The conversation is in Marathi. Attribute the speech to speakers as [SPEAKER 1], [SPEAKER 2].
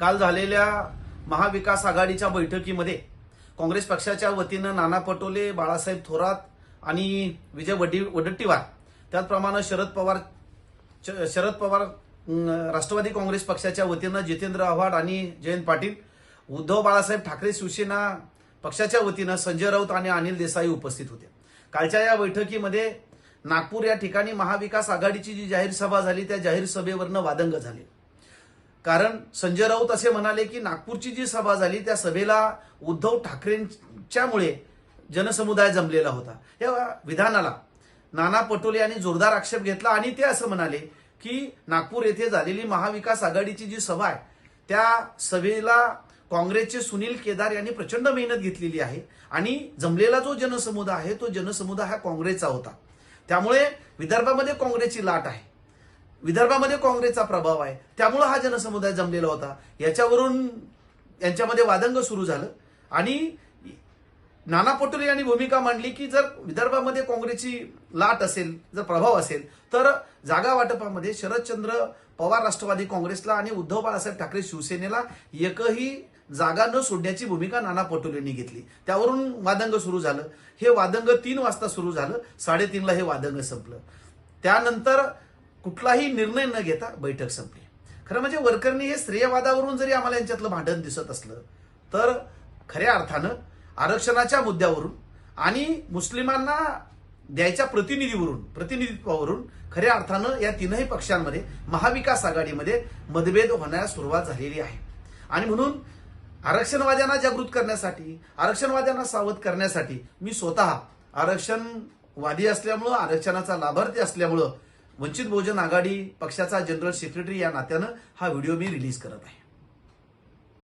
[SPEAKER 1] काल झालेल्या महाविकास आघाडीच्या बैठकीमध्ये काँग्रेस पक्षाच्या वतीनं नाना पटोले बाळासाहेब थोरात आणि विजय वडी वडट्टीवार त्याचप्रमाणे शरद पवार श- शरद पवार राष्ट्रवादी काँग्रेस पक्षाच्या वतीनं जितेंद्र आव्हाड आणि जयंत पाटील उद्धव बाळासाहेब ठाकरे शिवसेना पक्षाच्या वतीनं संजय राऊत आणि अनिल देसाई उपस्थित होते. कालच्या या बैठकीमध्ये नागपूर या ठिकाणी महाविकास आघाडीची जी जाहीर सभा झाली त्या जाहीर सभेवरनं वादंग झाले. कारण संजय राऊत असे म्हणाले की नागपूरची जी सभा झाली त्या सभेला उद्धव ठाकरेंच्यामुळे जनसमुदाय जमलेला होता. या विधानाला नाना पटोले यांनी जोरदार आक्षेप घेतला आणि ते असं म्हणाले की नागपूर येथे झालेली महाविकास आघाडीची जी सभा आहे त्या सभेला काँग्रेसचे सुनील केदार यांनी प्रचंड मेहनत घेतलेली आहे आणि जमलेला जो जनसमुदाय आहे तो जनसमुदाय हा काँग्रेसचा होता. त्यामुळे विदर्भामध्ये काँग्रेसची लाट आहे. विदर्भामध्ये काँग्रेसचा प्रभाव आहे. त्यामुळं हा जनसमुदाय जमलेला होता. याच्यावरून यांच्यामध्ये वादंग सुरू झालं. आणि नाना पटोले यांनी भूमिका मांडली की जर विदर्भामध्ये काँग्रेसची लाट असेल जर प्रभाव असेल तर जागा वाटपामध्ये शरदचंद्र पवार राष्ट्रवादी काँग्रेसला आणि उद्धव बाळासाहेब ठाकरे शिवसेनेला एकही जागा न सोडण्याची भूमिका नाना पटोलेंनी घेतली. त्यावरून वादंग सुरू झालं. हे वादंग तीन वाजता सुरू झालं. साडेतीनला हे वादंग संपलं. त्यानंतर कुठलाही निर्णय न घेता बैठक संपली. खरं म्हणजे वरकरणी हे श्रेयवादावरून जरी आम्हाला यांच्यातलं भांडण दिसत असलं तर खऱ्या अर्थानं आरक्षणाच्या मुद्द्यावरून आणि मुस्लिमांना द्यायच्या प्रतिनिधीवरून प्रतिनिधित्वावरून खऱ्या अर्थानं या तीनही पक्षांमध्ये महाविकास आघाडीमध्ये मतभेद होण्यास सुरुवात झालेली आहे. आणि म्हणून आरक्षणवाद्यांना जागृत करण्यासाठी आरक्षणवाद्यांना सावध करण्यासाठी मी स्वतः आरक्षणवादी असल्यामुळं आरक्षणाचा लाभार्थी असल्यामुळं वंचित बहुजन आघाडी पक्षाचा जनरल सेक्रेटरी या नात्यानं हा व्हिडिओ मी रिलीज करत आहे.